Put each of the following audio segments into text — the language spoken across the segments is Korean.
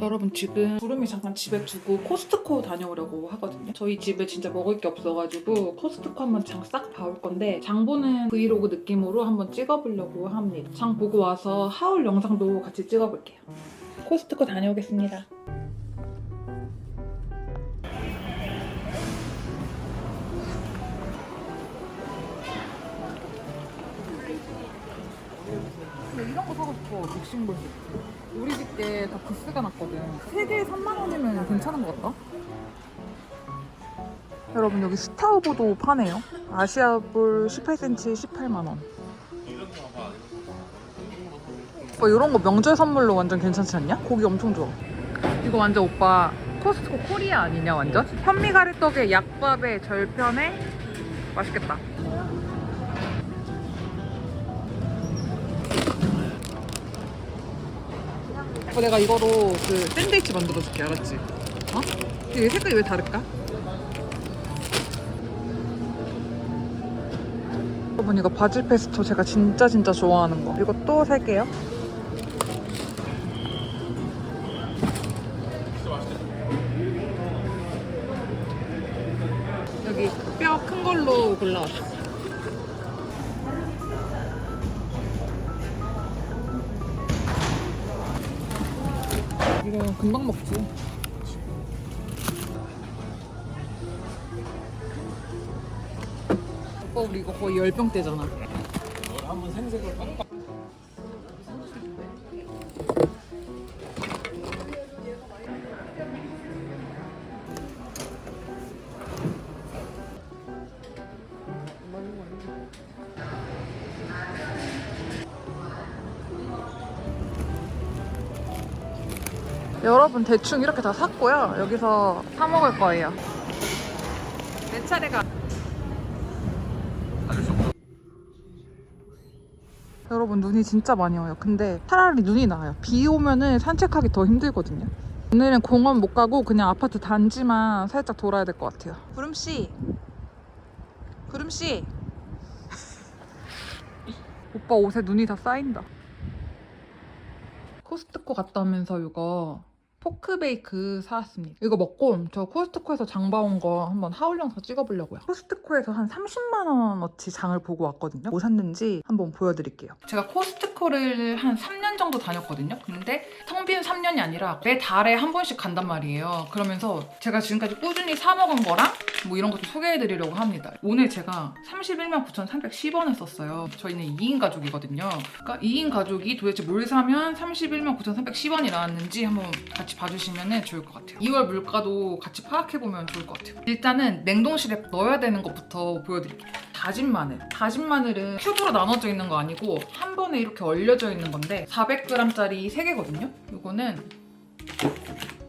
여러분 지금 구름이 잠깐 집에 두고 코스트코 다녀오려고 하거든요. 저희 집에 진짜 먹을 게 없어가지고 코스트코 한번 장 싹 봐올 건데 장 보는 브이로그 느낌으로 한번 찍어보려고 합니다. 장 보고 와서 하울 영상도 같이 찍어볼게요. 코스트코 다녀오겠습니다. 이런 거 사고 싶어, 믹싱볼. 우리 집 게 다 부스가 났거든. 3개에 3만 원이면 괜찮은 것 같다. 여러분 여기 스타우브도 파네요. 아시아불 18cm 18만 원. 오빠 이런 거 명절 선물로 완전 괜찮지 않냐? 고기 엄청 좋아. 이거 완전 오빠 코스트코 코리아 아니냐 완전? 현미가래떡에 약밥에 절편에 맛있겠다. 어, 내가 이거로 그 샌드위치 만들어줄게 알았지? 어? 이게 색깔이 왜 다를까? 여러분 이거 바질 페스토 제가 진짜 진짜 좋아하는 거 이거 또 살게요 여기 뼈 큰 걸로 골라왔어 이거 금방 먹지. 오빠 우리 이거 거의 열병 때잖아. 한번 생색을 빡빡 여러분 대충 이렇게 다 샀고요. 여기서 사 먹을 거예요. 내 차례가. 여러분 눈이 진짜 많이 와요. 근데 차라리 눈이 나아요. 비 오면은 산책하기 더 힘들거든요. 오늘은 공원 못 가고 그냥 아파트 단지만 살짝 돌아야 될 것 같아요. 구름 씨, 구름 씨. 오빠 옷에 눈이 다 쌓인다. 코스트코 갔다 오면서 이거 포크 베이크 사왔습니다. 이거 먹고 저 코스트코에서 장 봐온 거 한번 하울 영상 찍어보려고요. 코스트코에서 한 30만 원어치 장을 보고 왔거든요. 뭐 샀는지 한번 보여드릴게요. 제가 코스트 코를 한 3년 정도 다녔거든요. 근데 텅 빈 3년이 아니라 매 달에 한 번씩 간단 말이에요. 그러면서 제가 지금까지 꾸준히 사 먹은 거랑 뭐 이런 것 좀 소개해드리려고 합니다. 오늘 제가 31만 9,310원을 썼어요. 저희는 2인 가족이거든요. 그러니까 2인 가족이 도대체 뭘 사면 31만 9,310원이 나왔는지 한번 같이 봐주시면 좋을 것 같아요. 2월 물가도 같이 파악해보면 좋을 것 같아요. 일단은 냉동실에 넣어야 되는 것부터 보여드릴게요. 다진 마늘. 다진 마늘은 큐브로 나눠져 있는 거 아니고 한 번에 이렇게 얼려져 있는 건데 400g짜리 3개거든요. 이거는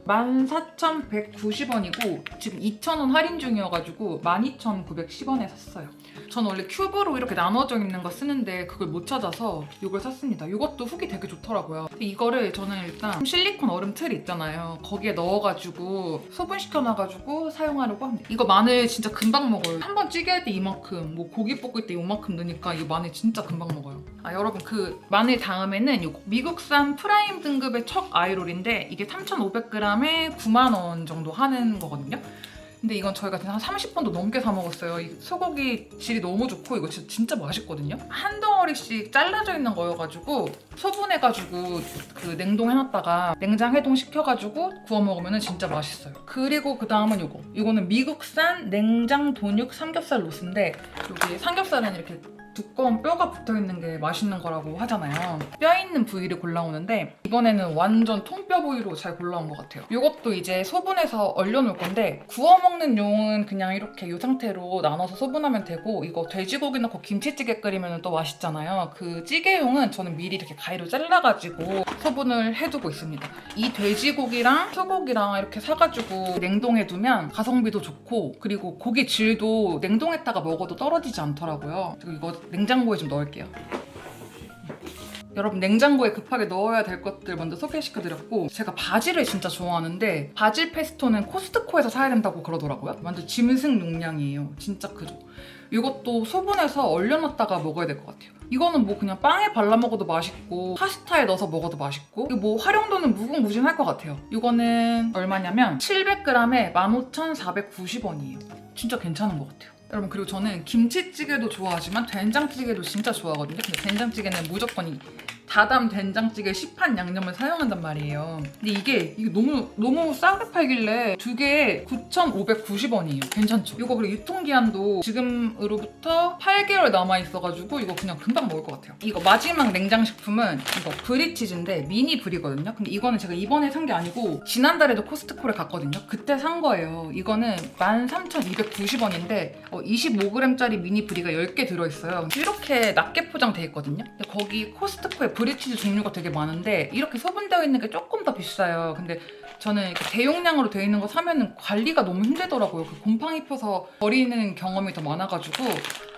14,190원이고 지금 2,000원 할인 중이어가지고 12,910원에 샀어요. 전 원래 큐브로 이렇게 나눠져 있는 거 쓰는데 그걸 못 찾아서 이걸 샀습니다. 이것도 후기 되게 좋더라고요. 이거를 저는 일단 실리콘 얼음 틀 있잖아요. 거기에 넣어가지고 소분시켜놔가지고 사용하려고 합니다. 이거 마늘 진짜 금방 먹어요. 한 번 찌개할 때 이만큼, 뭐 고기 볶을 때 이만큼 넣으니까 이거 마늘 진짜 금방 먹어요. 아 여러분 그 마늘 다음에는 미국산 프라임 등급의 척 아이롤인데 이게 3,500g 에 9만 원 정도 하는 거거든요. 근데 이건 저희가 한 30번도 넘게 사 먹었어요. 이 소고기 질이 너무 좋고 이거 진짜, 진짜 맛있거든요. 한 덩어리씩 잘라져 있는 거여가지고 소분해가지고 그 냉동해놨다가 냉장 해동 시켜가지고 구워 먹으면 진짜 맛있어요. 그리고 그 다음은 이거. 이거는 미국산 냉장 돈육 삼겹살 로스인데 여기 삼겹살은 이렇게 두꺼운 뼈가 붙어 있는 게 맛있는 거라고 하잖아요. 뼈 있는 부위를 골라오는데 이번에는 완전 통뼈 부위로 잘 골라온 것 같아요. 이것도 이제 소분해서 얼려놓을 건데 구워 먹는 용은 그냥 이렇게 이 상태로 나눠서 소분하면 되고 이거 돼지고기 넣고 김치찌개 끓이면 또 맛있잖아요. 그 찌개용은 저는 미리 이렇게 가위로 잘라가지고 소분을 해두고 있습니다. 이 돼지고기랑 소고기랑 이렇게 사가지고 냉동해두면 가성비도 좋고 그리고 고기 질도 냉동했다가 먹어도 떨어지지 않더라고요. 이거 냉장고에 좀 넣을게요. 여러분 냉장고에 급하게 넣어야 될 것들 먼저 소개시켜 드렸고 제가 바질을 진짜 좋아하는데 바질 페스토는 코스트코에서 사야 된다고 그러더라고요. 완전 짐승 용량이에요. 진짜 크죠. 이것도 소분해서 얼려놨다가 먹어야 될 것 같아요. 이거는 뭐 그냥 빵에 발라 먹어도 맛있고 파스타에 넣어서 먹어도 맛있고 이거 뭐 활용도는 무궁무진할 것 같아요. 이거는 얼마냐면 700g에 15,490원이에요. 진짜 괜찮은 것 같아요. 여러분 그리고 저는 김치찌개도 좋아하지만 된장찌개도 진짜 좋아하거든요. 근데 된장찌개는 무조건 이 다담 된장찌개 시판 양념을 사용한단 말이에요. 근데 이게, 이게 너무 너무 싸게 팔길래 두 개에 9,590원이에요. 괜찮죠? 이거 그리고 유통기한도 지금으로부터 8개월 남아 있어가지고 이거 그냥 금방 먹을 것 같아요. 이거 마지막 냉장식품은 이거 브리치즈인데 미니 브리거든요. 근데 이거는 제가 이번에 산 게 아니고 지난달에도 코스트코를 갔거든요. 그때 산 거예요. 이거는 13,290원인데 25g짜리 미니 브리가 10개 들어있어요. 이렇게 낮게 포장돼 있거든요. 근데 거기 코스트코에 브리치즈 종류가 되게 많은데 이렇게 소분되어 있는 게 조금 더 비싸요. 근데 저는 이렇게 대용량으로 되어 있는 거 사면은 관리가 너무 힘들더라고요. 그 곰팡이 펴서 버리는 경험이 더 많아가지고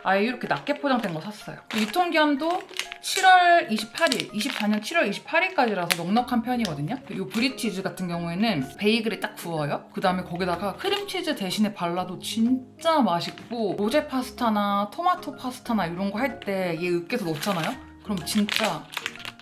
아예 이렇게 낮게 포장된 거 샀어요. 유통기한도 7월 28일, 24년 7월 28일까지라서 넉넉한 편이거든요. 이 브리치즈 같은 경우에는 베이글에 딱 구워요. 그 다음에 거기다가 크림치즈 대신에 발라도 진짜 맛있고 로제 파스타나 토마토 파스타나 이런 거 할 때 얘 으깨서 넣잖아요. 그럼 진짜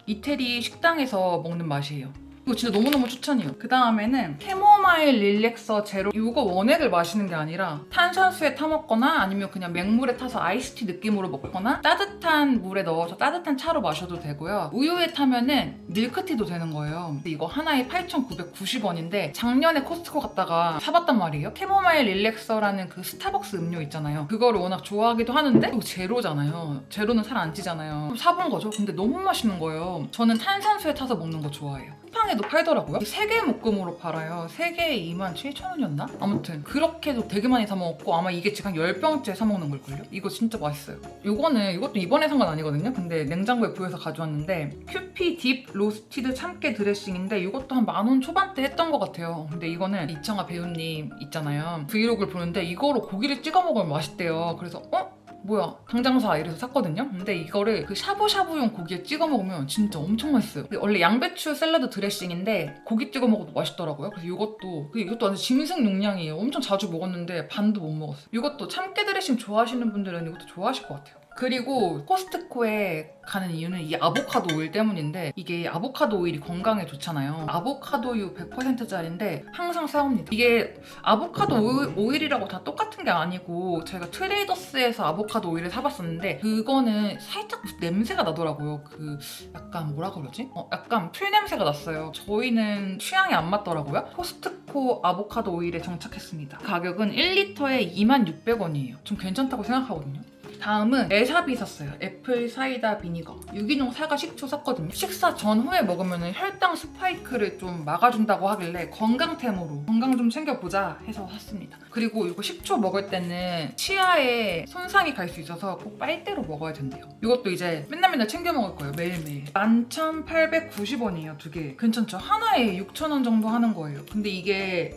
이태리 식당에서 먹는 맛이에요. 이거 진짜 너무너무 추천이에요. 그 다음에는 캐모 마일 릴렉서 제로. 이거 원액을 마시는 게 아니라 탄산수에 타 먹거나 아니면 그냥 맹물에 타서 아이스티 느낌으로 먹거나 따뜻한 물에 넣어서 따뜻한 차로 마셔도 되고요. 우유에 타면은 밀크티도 되는 거예요. 이거 하나에 8,990원인데 작년에 코스트코 갔다가 사봤단 말이에요. 캐모마일 릴렉서라는 그 스타벅스 음료 있잖아요. 그거를 워낙 좋아하기도 하는데 이거 제로잖아요. 제로는 살 안 찌잖아요. 사본 거죠. 근데 너무 맛있는 거예요. 저는 탄산수에 타서 먹는 거 좋아해요. 쿠팡에도 팔더라고요. 3개 묶음으로 팔아요. 3개 에 27,000원이었나? 아무튼 그렇게도 되게 많이 사 먹었고 아마 이게 지금 한 10병째 사 먹는 걸걸요? 이거 진짜 맛있어요. 이거는 이것도 이번에 산 건 아니거든요. 근데 냉장고에 부여서 가져왔는데 큐피 딥 로스티드 참깨 드레싱인데 이것도 한 만 원 초반대 했던 것 같아요. 근데 이거는 이청아 배우님 있잖아요. 브이로그를 보는데 이거로 고기를 찍어 먹으면 맛있대요. 그래서 어? 뭐야 당장 사 이래서 샀거든요? 근데 이거를 그 샤브샤브용 고기에 찍어 먹으면 진짜 엄청 맛있어요. 원래 양배추 샐러드 드레싱인데 고기 찍어 먹어도 맛있더라고요. 그래서 이것도 그 이것도 완전 짐승 용량이에요. 엄청 자주 먹었는데 반도 못 먹었어요. 이것도 참깨 드레싱 좋아하시는 분들은 이것도 좋아하실 것 같아요 그리고 코스트코에 가는 이유는 이 아보카도 오일 때문인데 이게 아보카도 오일이 건강에 좋잖아요. 아보카도유 100%짜리인데 항상 사옵니다. 이게 아보카도 오일, 오일 이라고 다 똑같은 게 아니고 제가 트레이더스에서 아보카도 오일을 사봤었는데 그거는 살짝 냄새가 나더라고요. 그 약간 뭐라 그러지? 어, 약간 풀 냄새가 났어요. 저희는 취향이 안 맞더라고요. 코스트코 아보카도 오일에 정착했습니다. 가격은 1리터에 26,600원이에요. 좀 괜찮다고 생각하거든요. 다음은 에사비 샀어요. 애플 사이다 비니거. 유기농 사과 식초 샀거든요. 식사 전후에 먹으면 혈당 스파이크를 좀 막아준다고 하길래 건강템으로 건강 좀 챙겨보자 해서 샀습니다. 그리고 이거 식초 먹을 때는 치아에 손상이 갈 수 있어서 꼭 빨대로 먹어야 된대요. 이것도 이제 맨날 맨날 챙겨 먹을 거예요. 매일매일. 11,890원이에요. 두 개. 괜찮죠? 하나에 6,000원 정도 하는 거예요. 근데 이게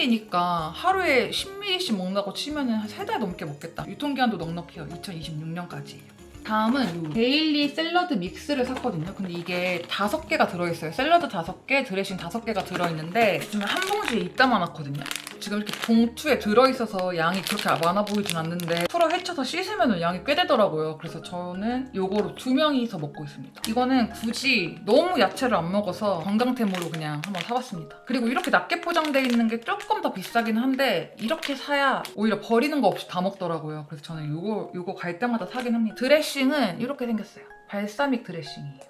1000ml니까 하루에 10ml씩 먹는다고 치면은 한 3달 넘게 먹겠다. 유통기한도 넉넉해요. 2026년까지예요. 다음은 이 데일리 샐러드 믹스를 샀거든요. 근데 이게 다섯 개가 들어있어요. 샐러드 다섯 개, 드레싱 다섯 개가 들어있는데 지금 한 봉지에 입다 많았거든요. 지금 이렇게 봉투에 들어있어서 양이 그렇게 많아 보이진 않는데 풀어 헤쳐서 씻으면 양이 꽤 되더라고요. 그래서 저는 요거로 두 명이서 먹고 있습니다. 이거는 굳이 너무 야채를 안 먹어서 건강템으로 그냥 한번 사봤습니다. 그리고 이렇게 낮게 포장되어 있는 게 조금 더 비싸긴 한데 이렇게 사야 오히려 버리는 거 없이 다 먹더라고요. 그래서 저는 요거 요거 갈 때마다 사긴 합니다. 드레싱은 이렇게 생겼어요. 발사믹 드레싱이에요.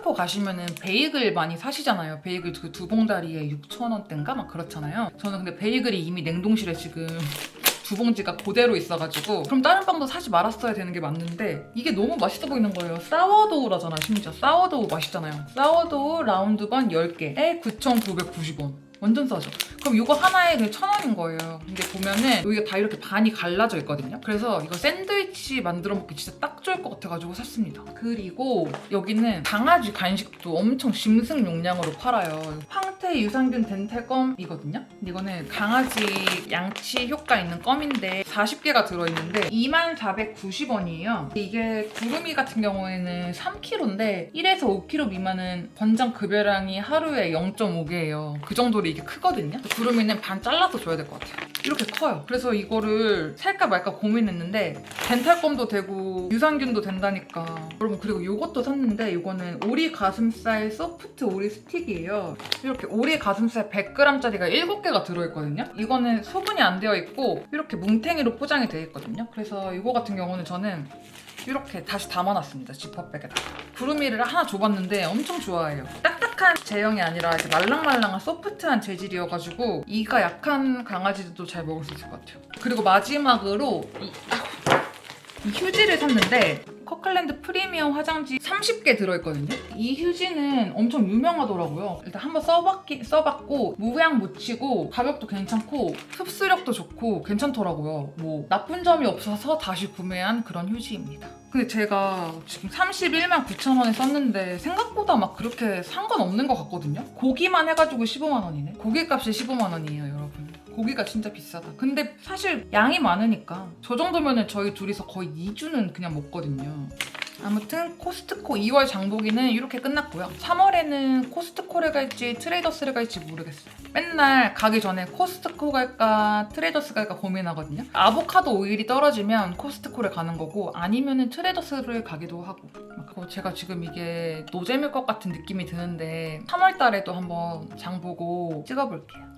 코스트코 가시면은 베이글 많이 사시잖아요. 베이글 그 두 봉다리에 6,000원대인가 막 그렇잖아요. 저는 근데 베이글이 이미 냉동실에 지금 두 봉지가 그대로 있어가지고 그럼 다른 빵도 사지 말았어야 되는 게 맞는데 이게 너무 맛있어 보이는 거예요. 사워도우라잖아 심지어 사워도우 맛있잖아요. 사워도우 라운드 반 10개에 9,990원. 완전 싸죠. 그럼 이거 하나에 그냥 천 원인 거예요. 근데 보면은 여기가 다 이렇게 반이 갈라져 있거든요. 그래서 이거 샌드위치 만들어 먹기 진짜 딱 좋을 것 같아가지고 샀습니다. 그리고 여기는 강아지 간식도 엄청 짐승 용량으로 팔아요. 황태 유산균 덴탈 껌이거든요. 근데 이거는 강아지 양치 효과 있는 껌인데 40개가 들어있는데 2490원이에요. 이게 구름이 같은 경우에는 3kg인데 1에서 5kg 미만은 권장 급여량이 하루에 0.5개예요. 그 정도로 원래 이게 크거든요. 구름이는 반 잘라서 줘야 될 것 같아요. 이렇게 커요. 그래서 이거를 살까 말까 고민했는데 덴탈검도 되고 유산균도 된다니까. 여러분 그리고 이것도 샀는데 이거는 오리 가슴살 소프트 오리 스틱이에요. 이렇게 오리 가슴살 100g짜리가 7개가 들어있거든요. 이거는 소분이 안 되어 있고 이렇게 뭉탱이로 포장이 되어 있거든요. 그래서 이거 같은 경우는 저는 이렇게 다시 담아놨습니다. 지퍼백에다가. 구름이를 하나 줘봤는데 엄청 좋아해요. 딱딱한 제형이 아니라 이렇게 말랑말랑한 소프트한 재질이어가지고 이가 약한 강아지들도 잘 먹을 수 있을 것 같아요. 그리고 마지막으로 이, 아우, 이 휴지를 샀는데 커클랜드 프리미엄 화장지 30개 들어있거든요. 이 휴지는 엄청 유명하더라고요. 일단 한번 써봤기, 써봤고 무향 묻히고 가격도 괜찮고 흡수력도 좋고 괜찮더라고요. 뭐 나쁜 점이 없어서 다시 구매한 그런 휴지입니다. 근데 제가 지금 31만 9천 원에 썼는데 생각보다 막 그렇게 상관없는 것 같거든요. 고기만 해가지고 15만 원이네. 고기 값이 15만 원이에요. 고기가 진짜 비싸다. 근데 사실 양이 많으니까 저 정도면은 저희 둘이서 거의 2주는 그냥 먹거든요. 아무튼 코스트코 2월 장보기는 이렇게 끝났고요. 3월에는 코스트코를 갈지 트레이더스를 갈지 모르겠어요. 맨날 가기 전에 코스트코 갈까 트레이더스 갈까 고민하거든요. 아보카도 오일이 떨어지면 코스트코를 가는 거고 아니면은 트레이더스를 가기도 하고. 그리고 제가 지금 이게 노잼일 것 같은 느낌이 드는데 3월 달에도 한번 장보고 찍어볼게요.